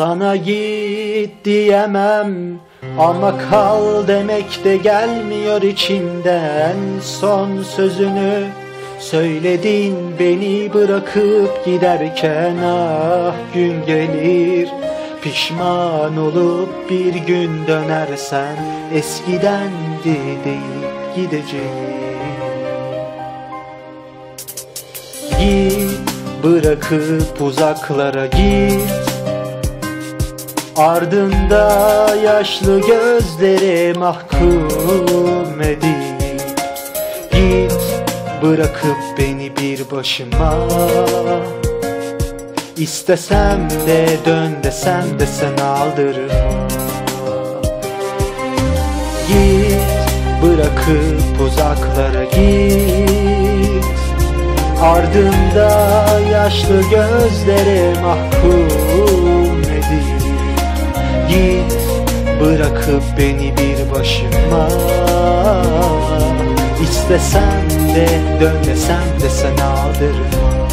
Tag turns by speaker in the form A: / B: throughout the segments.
A: Sana git diyemem. Ama kal demek de gelmiyor içimden. Son sözünü söyledin beni bırakıp giderken. Ah gün gelir pişman olup bir gün dönersen. Eskidendi deyip gideceğim. Git bırakıp uzaklara git Ardında yaşlı gözleri mahkum edip Git bırakıp beni bir başıma. İstesem de dön desem de sen aldırma. Git bırakıp uzaklara git. Ardında yaşlı gözleri mahkum bırakıp beni bir başıma. İstesem de dön desem de sen aldırma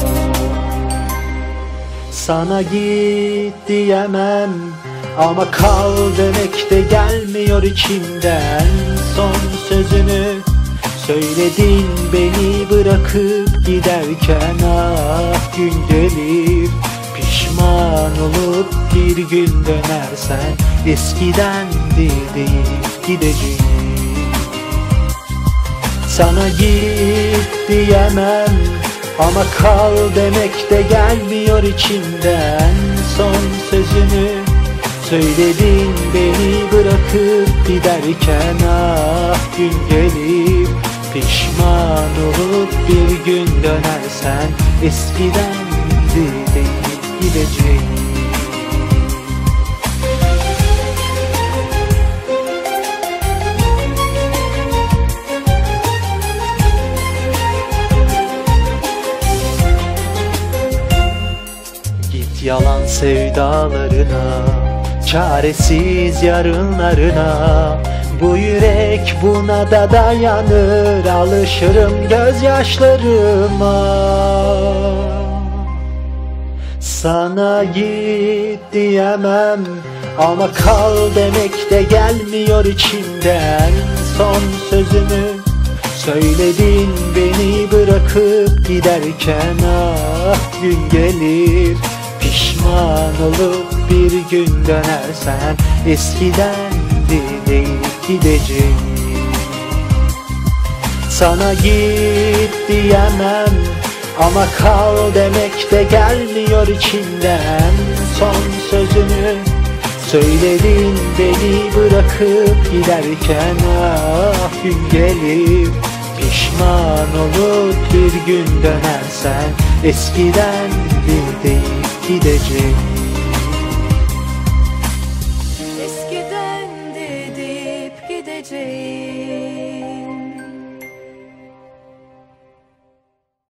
A: Sana git diyemem ama kal demek de gelmiyor içimden. Son sözünü söyledin beni bırakıp giderken. Ah gün gelir pişman olup bir gün dönersen Eskiden deyip gideceğim. Sana git diyemem ama kal demek de gelmiyor içimden. Son sözünü söyledin beni bırakıp giderken Ah gün gelir pişman olup bir gün dönersen Eskiden deyip gideceğim yalan sevdalarına Çaresiz yarınlarına. Bu yürek buna da dayanır Alışırım gözyaşlarıma. Sana git diyemem Ama kal demek de gelmiyor içimden. Son sözümü Söyledin beni bırakıp giderken ah gün gelir olup bir gün dönersen Eskiden deyip gideceğim. Sana git diyemem ama kal demek de gelmiyor içimden Son sözünü söyledin beni bırakıp giderken Ah gün gelir pişman olup bir gün dönersen Eskiden bir deyip gideceğim